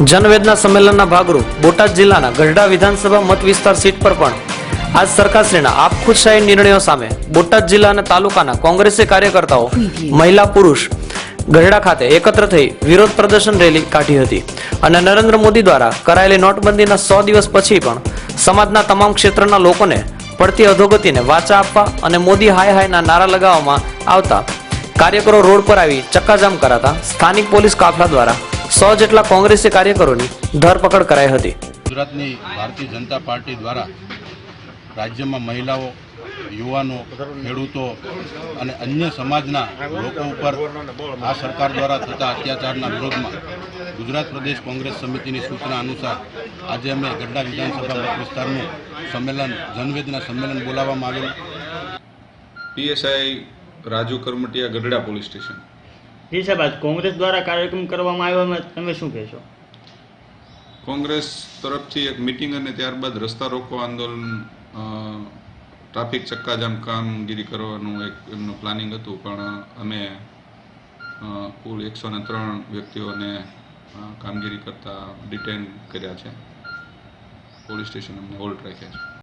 જનવેદના સંમેલનના ભાગરૂપ બોટાદ જિલ્લાના ગઢડા વિધાનસભા મત વિસ્તાર સીટ પર પણ આજ સરકારશ્રીના આપખુદશાહી નિર્ણયો સામે બોટાદ જિલ્લા અને તાલુકાના કોંગ્રેસી કાર્યકર્તાઓ, મહિલા પુરુષ ગઢડા ખાતે એકત્ર થઈ વિરોધ પ્રદર્શન રેલી કાઢી હતી અને નરેન્દ્ર મોદી દ્વારા કરાયેલી નોટબંધીના સો દિવસ પછી પણ સમાજના તમામ ક્ષેત્રના લોકોને પડતી અધોગતિને વાચા આપવા અને મોદી હાય હાયના નારા લગાવવામાં આવતા કાર્યકરો રોડ પર આવી ચક્કાજામ કરાતા સ્થાનિક પોલીસ કાફલા દ્વારા સો જેટલા કોંગ્રેસી કાર્યકરોની ધરપકડ કરાઈ હતી. ગુજરાતની ભારતીય જનતા પાર્ટી દ્વારા રાજ્યમાં મહિલાઓ યુવાનો ખેડૂતો અને અન્ય સમાજના લોકો ઉપર આ સરકાર દ્વારા થતા અત્યાચારના વિરોધમાં ગુજરાત પ્રદેશ કોંગ્રેસ સમિતિની સૂચના અનુસાર આજે અમે ગઢડા વિધાનસભા મત વિસ્તારનું સંમેલન જનવેદના સંમેલન બોલાવવામાં આવેલું. PSI Raju Karamtiya Gadhada police station. જી સાહેબ, આજ કોંગ્રેસ દ્વારા કાર્યક્રમ કરવામાં આવ્યો તમે શું કહેશો? કોંગ્રેસ તરફથી એક મિટિંગ અને ત્યારબાદ રસ્તા રોકો આંદોલન ટ્રાફિક ચક્કાજામ કામગીરી કરવાનું એક એમનું પ્લાનિંગ હતું, પણ અમે કુલ એકસો ને ત્રણ વ્યક્તિઓને કામગીરી કરતા ડિટેન કર્યા છે. પોલીસ સ્ટેશન અમને હોલ્ડ રાખ્યા છે.